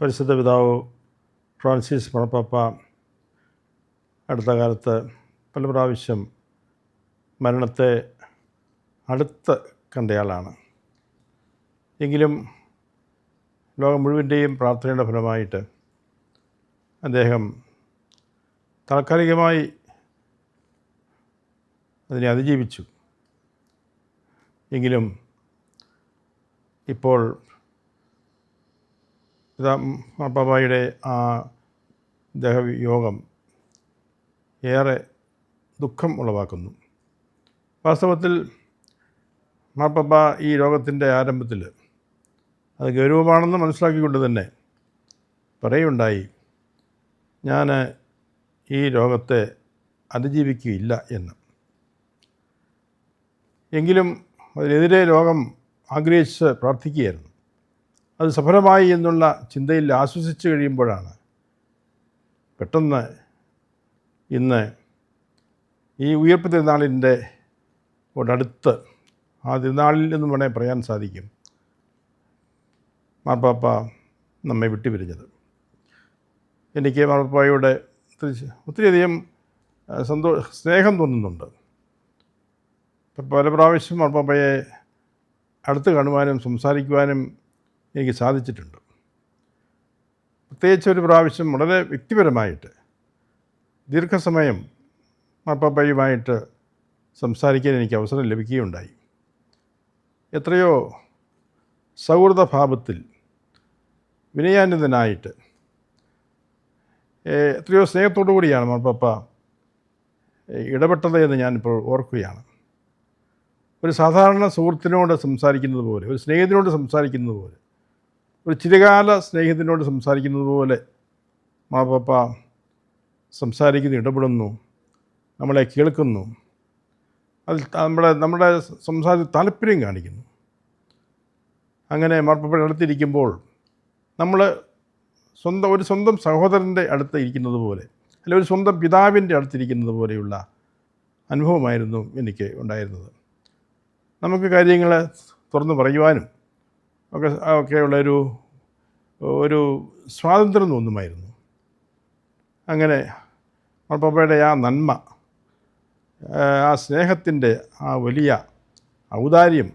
പരിശുദ്ധ പിതാവ് ഫ്രാൻസിസ് മണപ്പാപ്പ അടുത്ത കാലത്ത് പല പ്രാവശ്യം മരണത്തെ അടുത്ത് കണ്ടയാളാണ്. എങ്കിലും ലോകം മുഴുവന്റെയും പ്രാർത്ഥനയുടെ ഫലമായിട്ട് അദ്ദേഹം താൽക്കാലികമായി അതിനെ അതിജീവിച്ചു. എങ്കിലും ഇപ്പോൾ പിതാ മാർപ്പാപ്പായുടെ ആ ദേഹയോഗം ഏറെ ദുഃഖം ഉളവാക്കുന്നു. വാസ്തവത്തിൽ മാർപ്പാപ്പ ഈ രോഗത്തിന്റെ ആരംഭത്തിൽ അത് ഗൗരവമാണെന്ന് മനസ്സിലാക്കിക്കൊണ്ട് തന്നെ പറയുണ്ടായി ഞാൻ ഈ രോഗത്തെ അതിജീവിക്കുകയില്ല എന്ന്. എങ്കിലും അതിനെതിരെ രോഗം ആഗ്രഹിച്ച് പ്രാർത്ഥിക്കുകയായിരുന്നു. അത് സഫലമായി എന്നുള്ള ചിന്തയിൽ ആശ്വസിച്ച് കഴിയുമ്പോഴാണ് പെട്ടെന്ന് ഇന്ന് ഈ ഉയർപ്പ് തിരുനാളിന്റെ അടുത്ത് ആ തിരുനാളിൽ നിന്നും വേണേൽ പറയാൻ സാധിക്കും. മാർപ്പാപ്പ നമ്മെ വിട്ടുപിരിഞ്ഞത്. എനിക്ക് മാർപ്പാപ്പയോട് ഒത്തിരി ഒത്തിരിയധികം സന്തോഷ സന്തോ സ്നേഹം തോന്നുന്നുണ്ട്. പല പ്രാവശ്യം മാർപ്പാപ്പയെ അടുത്ത് കാണുവാനും സംസാരിക്കുവാനും എനിക്ക് സാധിച്ചിട്ടുണ്ട്. പ്രത്യേകിച്ച് ഒരു പ്രാവശ്യം വളരെ വ്യക്തിപരമായിട്ട് ദീർഘസമയം മാർപ്പാപ്പയുമായിട്ട് സംസാരിക്കാൻ എനിക്ക് അവസരം ലഭിക്കുകയുണ്ടായി. എത്രയോ സൗഹൃദഭാവത്തിൽ വിനയാനന്ദനായിട്ട് എത്രയോ സ്നേഹത്തോടു കൂടിയാണ് മാർപ്പാപ്പ ഇടപെട്ടത് എന്ന് ഞാനിപ്പോൾ ഓർക്കുകയാണ്. ഒരു സാധാരണ സുഹൃത്തിനോട് സംസാരിക്കുന്നത് പോലെ ഒരു സ്നേഹിതനോട് സംസാരിക്കുന്നത് പോലെ ഒരു ചിരകാല സ്നേഹത്തിനോട് സംസാരിക്കുന്നത് പോലെ മാപ്പാപ്പ സംസാരിക്കുന്നു ഇടപെടുന്നു നമ്മളെ കേൾക്കുന്നു. അതിൽ നമ്മുടെ നമ്മുടെ സംസാരത്തിൽ താല്പര്യം കാണിക്കുന്നു. അങ്ങനെ മാർപ്പാപ്പയുടെ അടുത്തിരിക്കുമ്പോൾ നമ്മൾ സ്വന്തം ഒരു സ്വന്തം സഹോദരന്റെ അടുത്ത് ഇരിക്കുന്നത് പോലെ അല്ലെ ഒരു സ്വന്തം പിതാവിന്റെ അടുത്തിരിക്കുന്നത് പോലെയുള്ള അനുഭവമായിരുന്നു എനിക്ക് ഉണ്ടായിരുന്നത്. നമുക്ക് കാര്യങ്ങൾ തുറന്ന് പറയുവാനും ഒക്കെ ഒക്കെയുള്ളൊരു ഒരു ഒരു സ്വാതന്ത്ര്യം തോന്നുമായിരുന്നു. അങ്ങനെ മാർപ്പാപ്പയുടെ ആ നന്മ ആ സ്നേഹത്തിന്റെ ആ വലിയ ഔദാര്യം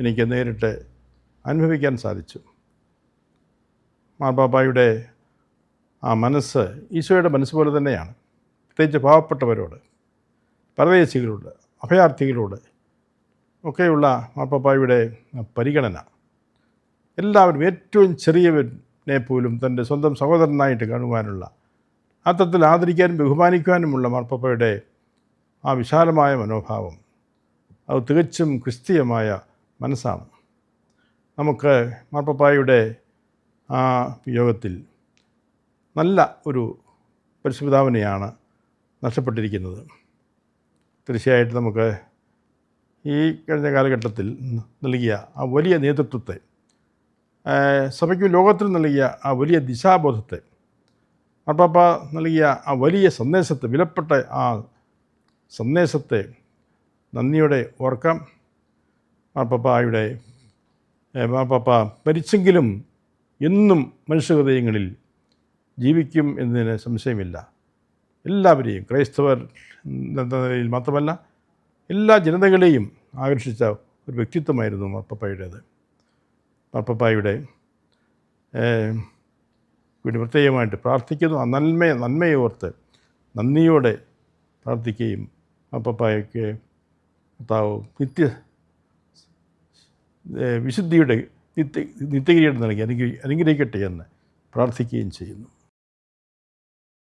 എനിക്ക് നേരിട്ട് അനുഭവിക്കാൻ സാധിച്ചു. മാർപ്പാപ്പായുടെ ആ മനസ്സ് ഈശോയുടെ മനസ്സ് പോലെ തന്നെയാണ്. പ്രത്യേകിച്ച് പാവപ്പെട്ടവരോട് പരദേശികളോട് അഭയാർത്ഥികളോട് ഒക്കെയുള്ള മാർപ്പാപ്പായുടെ പരിഗണന. എല്ലാവരും ഏറ്റവും ചെറിയവനെ പോലും തന്റെ സ്വന്തം സഹോദരനായിട്ട് കാണുവാനുള്ള അത്തരത്തിൽ ആദരിക്കാനും ബഹുമാനിക്കുവാനുമുള്ള മാർപ്പപ്പയുടെ ആ വിശാലമായ മനോഭാവം അത് തികച്ചും ക്രിസ്തീയമായ മനസ്സാണ്. നമുക്ക് മാർപ്പപ്പായുടെ ആ യോഗത്തിൽ നല്ല ഒരു പരിശുപിതാവിനെയാണ് നഷ്ടപ്പെട്ടിരിക്കുന്നത്. തീർച്ചയായിട്ടും നമുക്ക് ഈ കഴിഞ്ഞ കാലഘട്ടത്തിൽ നൽകിയ ആ വലിയ നേതൃത്വത്തെ സഭയ്ക്കും ലോകത്തിൽ നൽകിയ ആ വലിയ ദിശാബോധത്തെ മാർപ്പാപ്പ നൽകിയ ആ വലിയ സന്ദേശത്തെ വിലപ്പെട്ട ആ സന്ദേശത്തെ നന്ദിയോടെ ഓർക്കാം. മാർപ്പാപ്പായുടെ മാർപ്പാപ്പ മരിച്ചെങ്കിലും എന്നും മനുഷ്യഹൃദയങ്ങളിൽ ജീവിക്കും എന്നതിന് സംശയമില്ല. എല്ലാവരെയും ക്രൈസ്തവർ എന്ന നിലയിൽ മാത്രമല്ല എല്ലാ ജനതകളെയും ആകർഷിച്ച ഒരു വ്യക്തിത്വമായിരുന്നു മാർപ്പാപ്പായുടേത് മാർപ്പാപ്പായുടെ വീട് പ്രത്യേകമായിട്ട് പ്രാർത്ഥിക്കുന്നു. ആ നന്മയെ നന്മയെ നന്ദിയോടെ പ്രാർത്ഥിക്കുകയും മാർപ്പാപ്പായ്ക്ക് കർത്താവ് നിത്യ വിശുദ്ധിയുടെ നിത്യ നിത്യഗിരിയുടെ നൽകി അനുഗ്രഹി അനുഗ്രഹിക്കട്ടെ എന്ന് പ്രാർത്ഥിക്കുകയും ചെയ്യുന്നു.